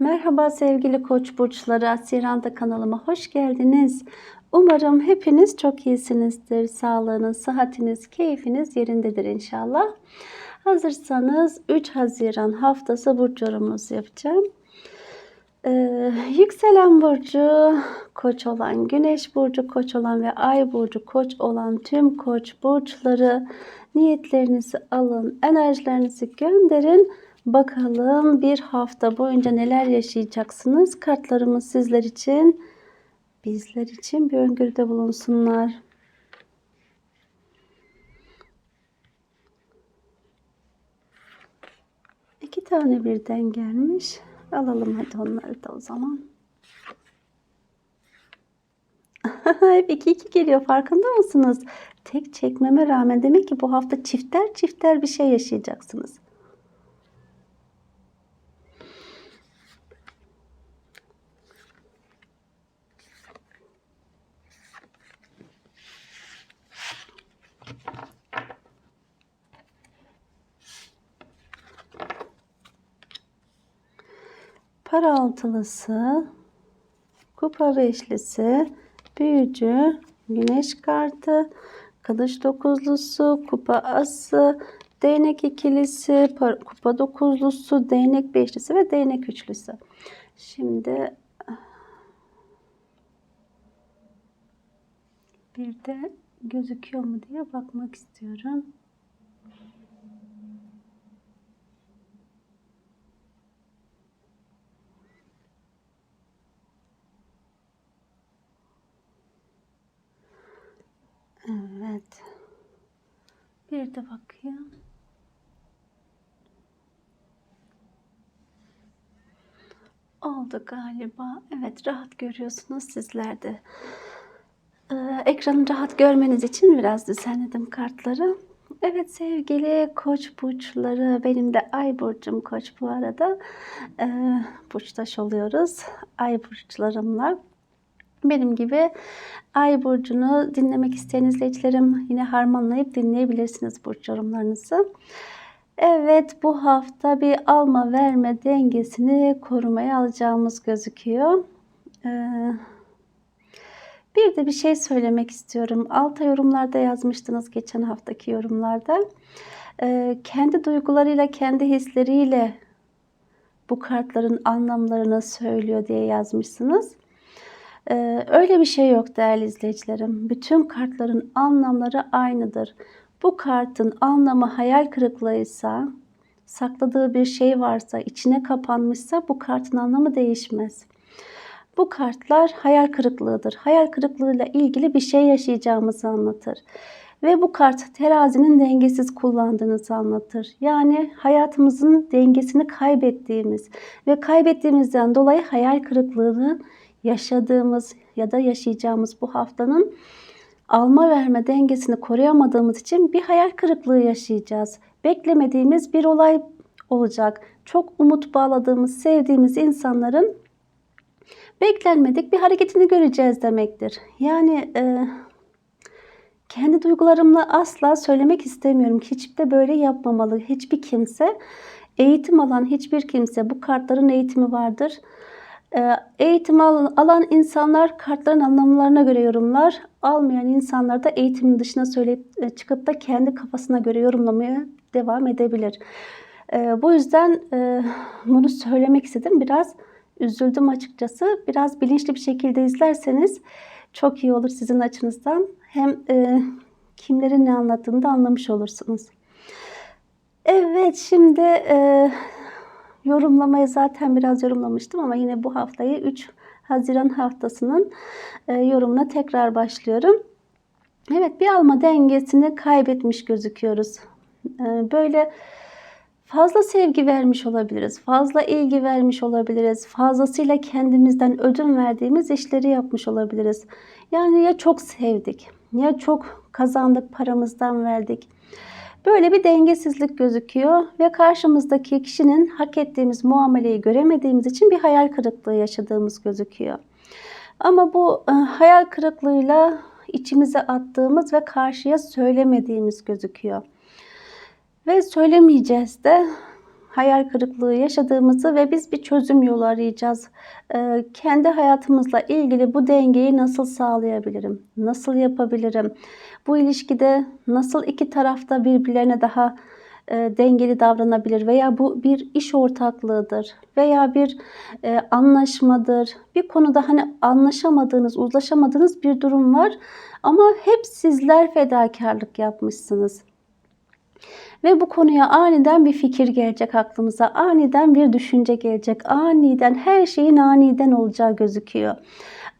Merhaba sevgili koç burçları Asiranda kanalıma hoş geldiniz. Umarım hepiniz çok iyisinizdir. Sağlığınız, sıhhatiniz, keyfiniz yerindedir inşallah. Hazırsanız 3 Haziran haftası burç yorumumuzu yapacağım. Ee, yükselen burcu koç olan, güneş burcu koç olan ve ay burcu koç olan tüm koç burçları niyetlerinizi alın, enerjilerinizi gönderin. Bakalım bir hafta boyunca neler yaşayacaksınız? Kartlarımız sizler için, bizler için bir öngörüde bulunsunlar. İki tane birden gelmiş. Alalım hadi onları da o zaman. Hep iki iki geliyor farkında mısınız? Tek çekmeme rağmen demek ki bu hafta çifter çifter bir şey yaşayacaksınız. Para altılısı, kupa beşlisi, büyücü, güneş kartı, kılıç dokuzlusu, kupa ası, değnek ikilisi, kupa dokuzlusu, değnek beşlisi ve değnek üçlüsü. Şimdi bir de gözüküyor mu diye bakmak istiyorum. Evet. Bir de bakayım. Oldu galiba. Evet rahat görüyorsunuz sizler de. Ee, ekranı rahat görmeniz için biraz düzenledim kartları. Evet sevgili koç burçları benim de ay burcum koç bu arada. Ee, burçtaş oluyoruz ay burçlarımla. Benim gibi Ay burcunu dinlemek isteyen izleyicilerim yine harmanlayıp dinleyebilirsiniz burç yorumlarınızı. Evet bu hafta bir alma verme dengesini korumaya alacağımız gözüküyor. Ee, bir de bir şey söylemek istiyorum. Alta yorumlarda yazmıştınız geçen haftaki yorumlarda. Ee, kendi duygularıyla, kendi hisleriyle bu kartların anlamlarını söylüyor diye yazmışsınız. Ee, öyle bir şey yok değerli izleyicilerim. Bütün kartların anlamları aynıdır. Bu kartın anlamı hayal kırıklığıysa, sakladığı bir şey varsa, içine kapanmışsa bu kartın anlamı değişmez. Bu kartlar hayal kırıklığıdır. Hayal kırıklığıyla ilgili bir şey yaşayacağımızı anlatır. Ve bu kart terazinin dengesiz kullandığınızı anlatır. Yani hayatımızın dengesini kaybettiğimiz ve kaybettiğimizden dolayı hayal kırıklığını yaşadığımız ya da yaşayacağımız bu haftanın alma verme dengesini koruyamadığımız için bir hayal kırıklığı yaşayacağız. Beklemediğimiz bir olay olacak. Çok umut bağladığımız, sevdiğimiz insanların beklenmedik bir hareketini göreceğiz demektir. Yani e, kendi duygularımla asla söylemek istemiyorum. Hiç de böyle yapmamalı. Hiçbir kimse, eğitim alan hiçbir kimse bu kartların eğitimi vardır eğitim alan insanlar kartların anlamlarına göre yorumlar. Almayan insanlar da eğitimin dışına söyleyip e, çıkıp da kendi kafasına göre yorumlamaya devam edebilir. Ee, bu yüzden e, bunu söylemek istedim. Biraz üzüldüm açıkçası. Biraz bilinçli bir şekilde izlerseniz çok iyi olur sizin açınızdan. Hem e, kimlerin ne anlattığını da anlamış olursunuz. Evet şimdi yorumlamayı zaten biraz yorumlamıştım ama yine bu haftayı 3 Haziran haftasının e, yorumuna tekrar başlıyorum. Evet bir alma dengesini kaybetmiş gözüküyoruz. E, böyle fazla sevgi vermiş olabiliriz, fazla ilgi vermiş olabiliriz, fazlasıyla kendimizden ödün verdiğimiz işleri yapmış olabiliriz. Yani ya çok sevdik, ya çok kazandık, paramızdan verdik Böyle bir dengesizlik gözüküyor ve karşımızdaki kişinin hak ettiğimiz muameleyi göremediğimiz için bir hayal kırıklığı yaşadığımız gözüküyor. Ama bu e, hayal kırıklığıyla içimize attığımız ve karşıya söylemediğimiz gözüküyor. Ve söylemeyeceğiz de hayal kırıklığı yaşadığımızı ve biz bir çözüm yolu arayacağız. Ee, kendi hayatımızla ilgili bu dengeyi nasıl sağlayabilirim? Nasıl yapabilirim? Bu ilişkide nasıl iki tarafta birbirlerine daha e, dengeli davranabilir veya bu bir iş ortaklığıdır veya bir e, anlaşmadır. Bir konuda hani anlaşamadığınız, uzlaşamadığınız bir durum var ama hep sizler fedakarlık yapmışsınız. Ve bu konuya aniden bir fikir gelecek aklımıza, aniden bir düşünce gelecek, aniden her şeyin aniden olacağı gözüküyor.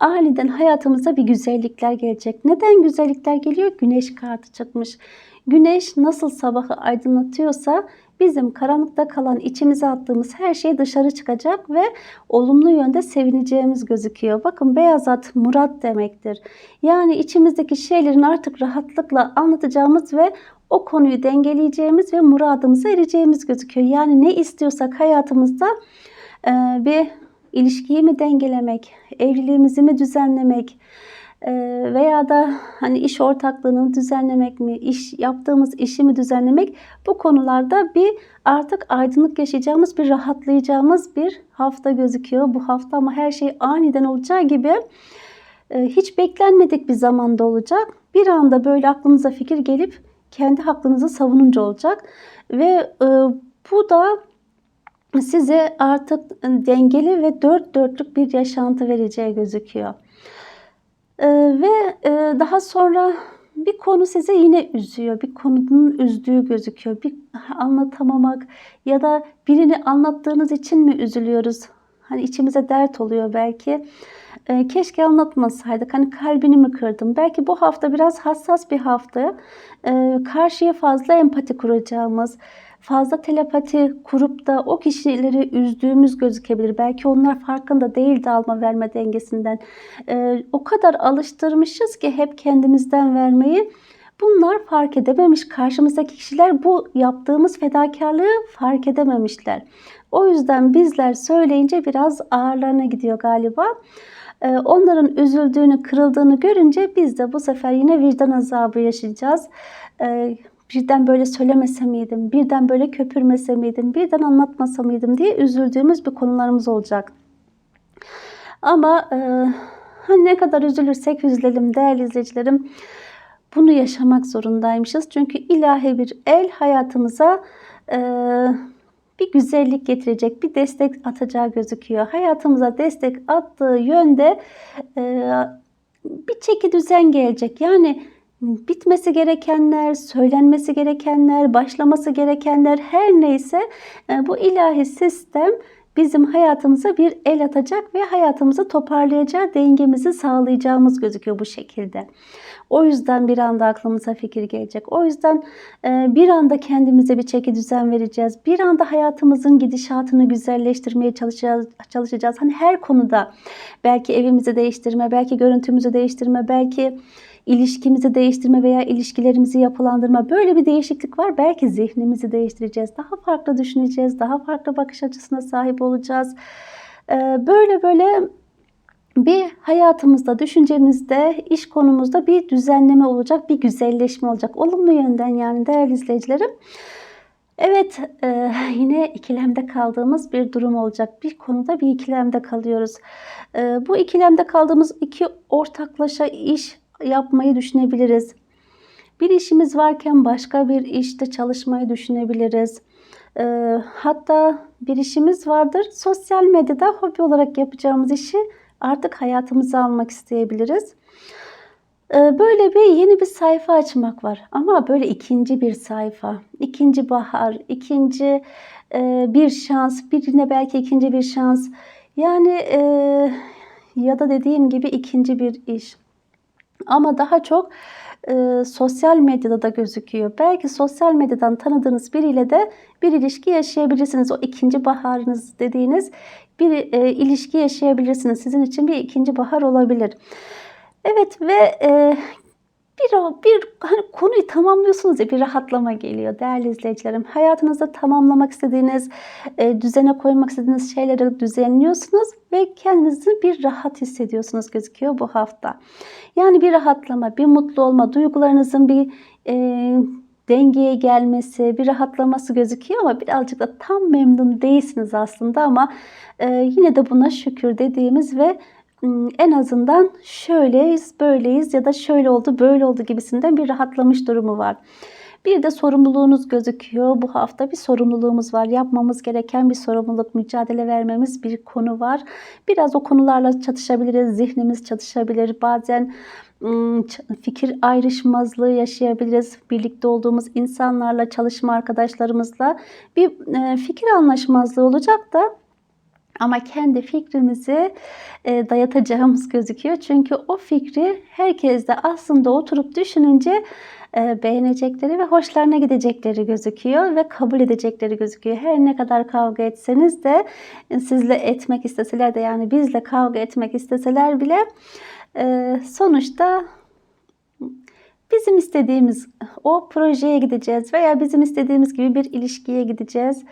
Aniden hayatımıza bir güzellikler gelecek. Neden güzellikler geliyor? Güneş kartı çıkmış. Güneş nasıl sabahı aydınlatıyorsa bizim karanlıkta kalan içimize attığımız her şey dışarı çıkacak ve olumlu yönde sevineceğimiz gözüküyor. Bakın beyaz at murat demektir. Yani içimizdeki şeylerin artık rahatlıkla anlatacağımız ve o konuyu dengeleyeceğimiz ve muradımıza ereceğimiz gözüküyor. Yani ne istiyorsak hayatımızda bir ilişkiyi mi dengelemek, evliliğimizi mi düzenlemek e, veya da hani iş ortaklığını düzenlemek mi, iş yaptığımız işi mi düzenlemek bu konularda bir artık aydınlık yaşayacağımız, bir rahatlayacağımız bir hafta gözüküyor. Bu hafta ama her şey aniden olacağı gibi e, hiç beklenmedik bir zamanda olacak. Bir anda böyle aklınıza fikir gelip kendi hakkınızı savununca olacak. Ve e, bu da size artık dengeli ve dört dörtlük bir yaşantı vereceği gözüküyor. E, ve e, daha sonra bir konu size yine üzüyor. Bir konunun üzdüğü gözüküyor. Bir anlatamamak ya da birini anlattığınız için mi üzülüyoruz? Hani içimize dert oluyor belki. E, keşke anlatmasaydık. Hani kalbini mi kırdım? Belki bu hafta biraz hassas bir hafta. E, karşıya fazla empati kuracağımız, fazla telepati kurup da o kişileri üzdüğümüz gözükebilir. Belki onlar farkında değil de alma verme dengesinden. E, o kadar alıştırmışız ki hep kendimizden vermeyi. Bunlar fark edememiş. Karşımızdaki kişiler bu yaptığımız fedakarlığı fark edememişler. O yüzden bizler söyleyince biraz ağırlarına gidiyor galiba. Ee, onların üzüldüğünü, kırıldığını görünce biz de bu sefer yine vicdan azabı yaşayacağız. Ee, birden böyle söylemese miydim, birden böyle köpürmese miydim, birden anlatmasa mıydım diye üzüldüğümüz bir konularımız olacak. Ama e, hani ne kadar üzülürsek üzülelim değerli izleyicilerim. Bunu yaşamak zorundaymışız. Çünkü ilahi bir el hayatımıza e, bir güzellik getirecek, bir destek atacağı gözüküyor. Hayatımıza destek attığı yönde e, bir çeki düzen gelecek. Yani bitmesi gerekenler, söylenmesi gerekenler, başlaması gerekenler her neyse e, bu ilahi sistem bizim hayatımıza bir el atacak ve hayatımızı toparlayacağı, dengemizi sağlayacağımız gözüküyor bu şekilde. O yüzden bir anda aklımıza fikir gelecek. O yüzden e, bir anda kendimize bir çeki düzen vereceğiz. Bir anda hayatımızın gidişatını güzelleştirmeye çalışacağız. çalışacağız. Hani her konuda belki evimizi değiştirme, belki görüntümüzü değiştirme, belki ilişkimizi değiştirme veya ilişkilerimizi yapılandırma böyle bir değişiklik var. Belki zihnimizi değiştireceğiz. Daha farklı düşüneceğiz. Daha farklı bakış açısına sahip olacağız. E, böyle böyle bir hayatımızda, düşüncemizde, iş konumuzda bir düzenleme olacak, bir güzelleşme olacak. Olumlu yönden yani değerli izleyicilerim. Evet, e, yine ikilemde kaldığımız bir durum olacak. Bir konuda bir ikilemde kalıyoruz. E, bu ikilemde kaldığımız iki ortaklaşa iş yapmayı düşünebiliriz. Bir işimiz varken başka bir işte çalışmayı düşünebiliriz. E, hatta bir işimiz vardır. Sosyal medyada hobi olarak yapacağımız işi artık hayatımıza almak isteyebiliriz. Ee, böyle bir yeni bir sayfa açmak var. Ama böyle ikinci bir sayfa, ikinci bahar, ikinci e, bir şans, birine belki ikinci bir şans. Yani e, ya da dediğim gibi ikinci bir iş. Ama daha çok e, sosyal medyada da gözüküyor. Belki sosyal medyadan tanıdığınız biriyle de bir ilişki yaşayabilirsiniz. O ikinci baharınız dediğiniz bir e, ilişki yaşayabilirsiniz. Sizin için bir ikinci bahar olabilir. Evet ve e, bir bir hani konuyu tamamlıyorsunuz ya bir rahatlama geliyor değerli izleyicilerim. Hayatınızda tamamlamak istediğiniz, e, düzene koymak istediğiniz şeyleri düzenliyorsunuz ve kendinizi bir rahat hissediyorsunuz gözüküyor bu hafta. Yani bir rahatlama, bir mutlu olma, duygularınızın bir e, dengeye gelmesi, bir rahatlaması gözüküyor ama birazcık da tam memnun değilsiniz aslında ama e, yine de buna şükür dediğimiz ve en azından şöyleyiz, böyleyiz ya da şöyle oldu, böyle oldu gibisinden bir rahatlamış durumu var. Bir de sorumluluğunuz gözüküyor. Bu hafta bir sorumluluğumuz var. Yapmamız gereken bir sorumluluk, mücadele vermemiz bir konu var. Biraz o konularla çatışabiliriz. Zihnimiz çatışabilir. Bazen fikir ayrışmazlığı yaşayabiliriz. Birlikte olduğumuz insanlarla, çalışma arkadaşlarımızla bir fikir anlaşmazlığı olacak da ama kendi fikrimizi e, dayatacağımız gözüküyor. Çünkü o fikri herkes de aslında oturup düşününce e, beğenecekleri ve hoşlarına gidecekleri gözüküyor ve kabul edecekleri gözüküyor. Her ne kadar kavga etseniz de e, sizle etmek isteseler de yani bizle kavga etmek isteseler bile e, sonuçta bizim istediğimiz o projeye gideceğiz veya bizim istediğimiz gibi bir ilişkiye gideceğiz.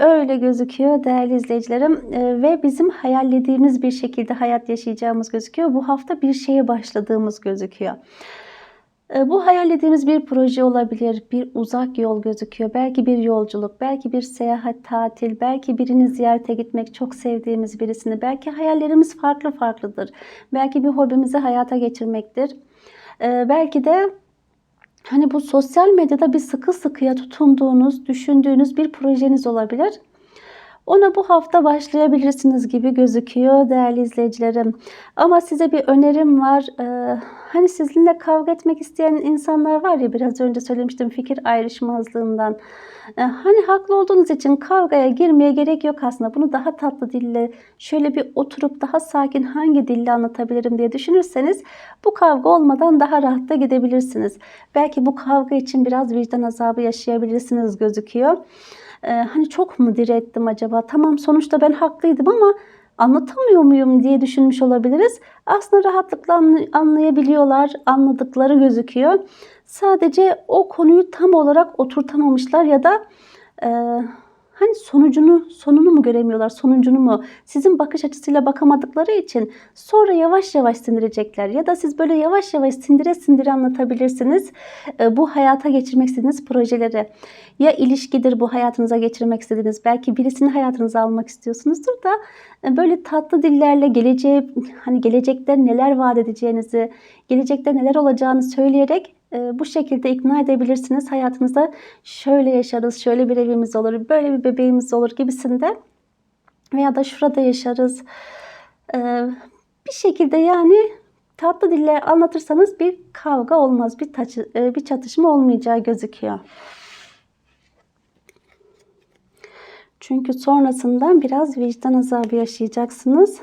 Öyle gözüküyor değerli izleyicilerim Ee, ve bizim hayallediğimiz bir şekilde hayat yaşayacağımız gözüküyor. Bu hafta bir şeye başladığımız gözüküyor. Ee, Bu hayallediğimiz bir proje olabilir, bir uzak yol gözüküyor. Belki bir yolculuk, belki bir seyahat, tatil, belki birini ziyarete gitmek, çok sevdiğimiz birisini. Belki hayallerimiz farklı farklıdır. Belki bir hobimizi hayata geçirmektir. Ee, Belki de Hani bu sosyal medyada bir sıkı sıkıya tutunduğunuz, düşündüğünüz bir projeniz olabilir. Ona bu hafta başlayabilirsiniz gibi gözüküyor değerli izleyicilerim. Ama size bir önerim var. Ee, hani sizinle kavga etmek isteyen insanlar var ya biraz önce söylemiştim fikir ayrışmazlığından. Ee, hani haklı olduğunuz için kavgaya girmeye gerek yok aslında. Bunu daha tatlı dille şöyle bir oturup daha sakin hangi dille anlatabilirim diye düşünürseniz bu kavga olmadan daha rahat da gidebilirsiniz. Belki bu kavga için biraz vicdan azabı yaşayabilirsiniz gözüküyor. Ee, hani çok mu direttim acaba? Tamam sonuçta ben haklıydım ama anlatamıyor muyum diye düşünmüş olabiliriz. Aslında rahatlıkla anlay- anlayabiliyorlar, anladıkları gözüküyor. Sadece o konuyu tam olarak oturtamamışlar ya da e, hani sonucunu sonunu mu göremiyorlar, sonucunu mu? Sizin bakış açısıyla bakamadıkları için sonra yavaş yavaş sindirecekler ya da siz böyle yavaş yavaş sindire sindire anlatabilirsiniz. E, bu hayata geçirmek istediğiniz projeleri. Ya ilişkidir bu hayatınıza geçirmek istediğiniz, belki birisini hayatınıza almak istiyorsunuzdur da e, böyle tatlı dillerle geleceğe hani gelecekte neler vaat edeceğinizi, gelecekte neler olacağını söyleyerek e, bu şekilde ikna edebilirsiniz. Hayatınızda şöyle yaşarız, şöyle bir evimiz olur, böyle bir bebeğimiz olur gibisinde veya da şurada yaşarız. E, bir şekilde yani tatlı diller anlatırsanız bir kavga olmaz, bir, taçı, e, bir çatışma olmayacağı gözüküyor. Çünkü sonrasında biraz vicdan azabı yaşayacaksınız.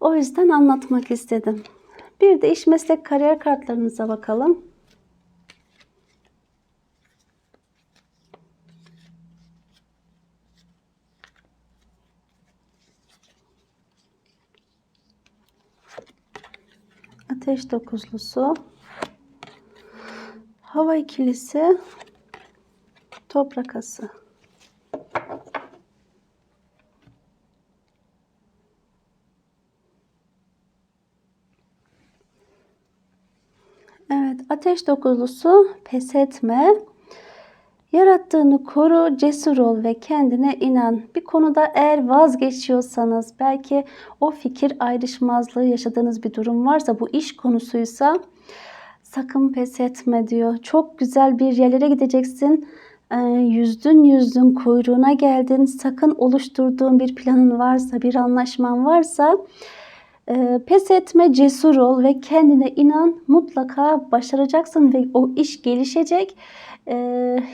O yüzden anlatmak istedim. Bir de iş meslek kariyer kartlarınıza bakalım. Ateş dokuzlusu. Hava ikilisi. Toprak ası. Evet, ateş dokuzlusu pes etme. Yarattığını koru, cesur ol ve kendine inan. Bir konuda eğer vazgeçiyorsanız, belki o fikir ayrışmazlığı yaşadığınız bir durum varsa, bu iş konusuysa sakın pes etme diyor. Çok güzel bir yerlere gideceksin. Ee, yüzdün yüzdün kuyruğuna geldin. Sakın oluşturduğun bir planın varsa, bir anlaşman varsa e, pes etme, cesur ol ve kendine inan. Mutlaka başaracaksın ve o iş gelişecek. E,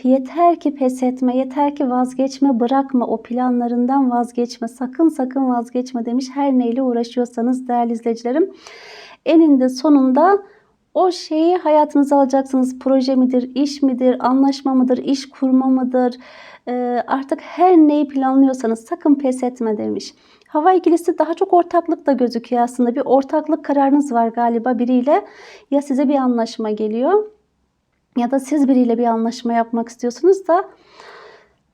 yeter ki pes etme, yeter ki vazgeçme, bırakma o planlarından vazgeçme. Sakın sakın vazgeçme demiş. Her neyle uğraşıyorsanız değerli izleyicilerim. Eninde sonunda o şeyi hayatınıza alacaksınız. Proje midir, iş midir, anlaşma mıdır, iş kurma mıdır? Ee, artık her neyi planlıyorsanız sakın pes etme demiş. Hava ikilisi daha çok ortaklık da gözüküyor aslında. Bir ortaklık kararınız var galiba biriyle. Ya size bir anlaşma geliyor ya da siz biriyle bir anlaşma yapmak istiyorsunuz da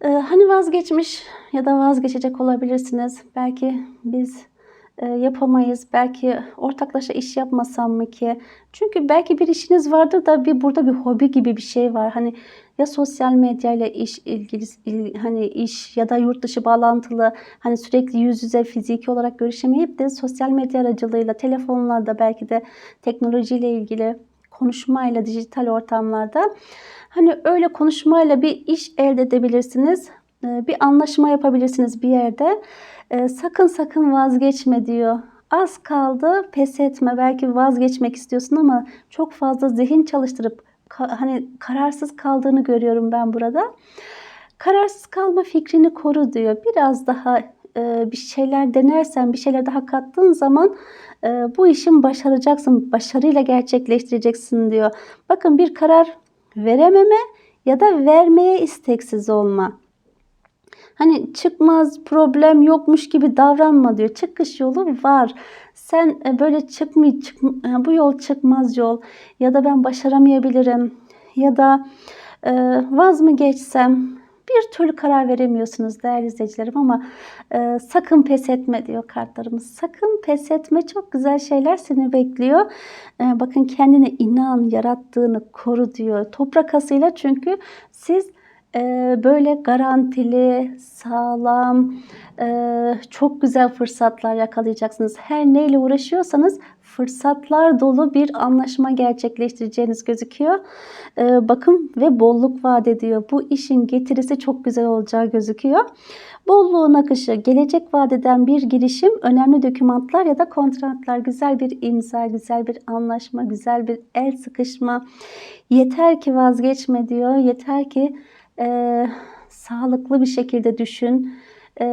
e, hani vazgeçmiş ya da vazgeçecek olabilirsiniz. Belki biz e, yapamayız. Belki ortaklaşa iş yapmasam mı ki? Çünkü belki bir işiniz vardır da bir burada bir hobi gibi bir şey var. Hani ya sosyal medyayla iş ilgili il- hani iş ya da yurt dışı bağlantılı hani sürekli yüz yüze fiziki olarak görüşemeyip de sosyal medya aracılığıyla telefonlarda belki de teknolojiyle ilgili konuşmayla dijital ortamlarda hani öyle konuşmayla bir iş elde edebilirsiniz. Ee, Bir anlaşma yapabilirsiniz bir yerde. Ee, Sakın sakın vazgeçme diyor. Az kaldı, pes etme. Belki vazgeçmek istiyorsun ama çok fazla zihin çalıştırıp hani kararsız kaldığını görüyorum ben burada. Kararsız kalma fikrini koru diyor. Biraz daha e, bir şeyler denersen, bir şeyler daha kattığın zaman e, bu işin başaracaksın, başarıyla gerçekleştireceksin diyor. Bakın bir karar verememe ya da vermeye isteksiz olma. Hani çıkmaz problem yokmuş gibi davranma diyor. Çıkış yolu var. Sen e, böyle çıkmay çık, e, bu yol çıkmaz yol ya da ben başaramayabilirim ya da e, vaz mı geçsem bir türlü karar veremiyorsunuz değerli izleyicilerim ama e, sakın pes etme diyor kartlarımız. Sakın pes etme çok güzel şeyler seni bekliyor. E, bakın kendine inan yarattığını koru diyor. Toprak asıyla çünkü siz böyle garantili, sağlam, e, çok güzel fırsatlar yakalayacaksınız. Her neyle uğraşıyorsanız fırsatlar dolu bir anlaşma gerçekleştireceğiniz gözüküyor. E, bakın ve bolluk vaat ediyor. Bu işin getirisi çok güzel olacağı gözüküyor. Bolluğun akışı, gelecek vaat eden bir girişim, önemli dokümanlar ya da kontratlar, güzel bir imza, güzel bir anlaşma, güzel bir el sıkışma. Yeter ki vazgeçme diyor. Yeter ki e, sağlıklı bir şekilde düşün. E,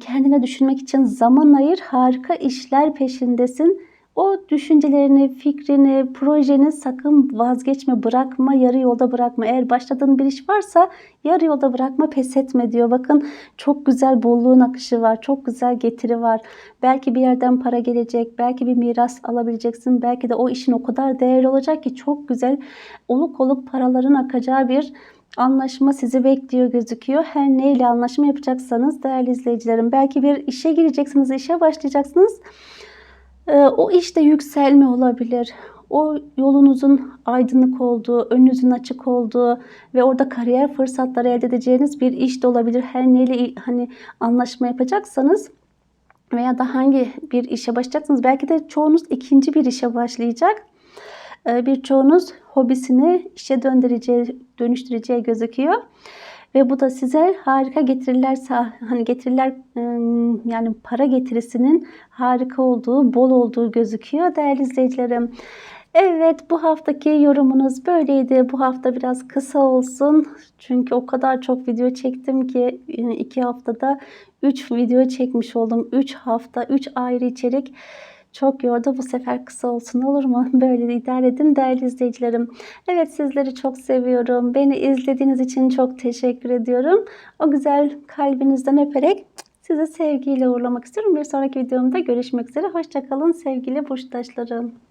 kendine düşünmek için zaman ayır. Harika işler peşindesin. O düşüncelerini, fikrini, projeni sakın vazgeçme, bırakma, yarı yolda bırakma. Eğer başladığın bir iş varsa yarı yolda bırakma, pes etme diyor. Bakın çok güzel bolluğun akışı var, çok güzel getiri var. Belki bir yerden para gelecek, belki bir miras alabileceksin. Belki de o işin o kadar değerli olacak ki çok güzel oluk oluk paraların akacağı bir anlaşma sizi bekliyor gözüküyor. Her neyle anlaşma yapacaksanız değerli izleyicilerim belki bir işe gireceksiniz, işe başlayacaksınız. Ee, o işte yükselme olabilir. O yolunuzun aydınlık olduğu, önünüzün açık olduğu ve orada kariyer fırsatları elde edeceğiniz bir iş de olabilir. Her neyle hani anlaşma yapacaksanız veya da hangi bir işe başlayacaksınız. Belki de çoğunuz ikinci bir işe başlayacak. Ee, Birçoğunuz hobisini işe döndüreceği, dönüştüreceği gözüküyor. Ve bu da size harika getiriler hani getiriler yani para getirisinin harika olduğu, bol olduğu gözüküyor değerli izleyicilerim. Evet bu haftaki yorumunuz böyleydi. Bu hafta biraz kısa olsun. Çünkü o kadar çok video çektim ki iki haftada 3 video çekmiş oldum. 3 hafta, 3 ayrı içerik. Çok yordu. Bu sefer kısa olsun olur mu? Böyle idare edin değerli izleyicilerim. Evet sizleri çok seviyorum. Beni izlediğiniz için çok teşekkür ediyorum. O güzel kalbinizden öperek sizi sevgiyle uğurlamak istiyorum. Bir sonraki videomda görüşmek üzere. Hoşçakalın sevgili burçtaşlarım.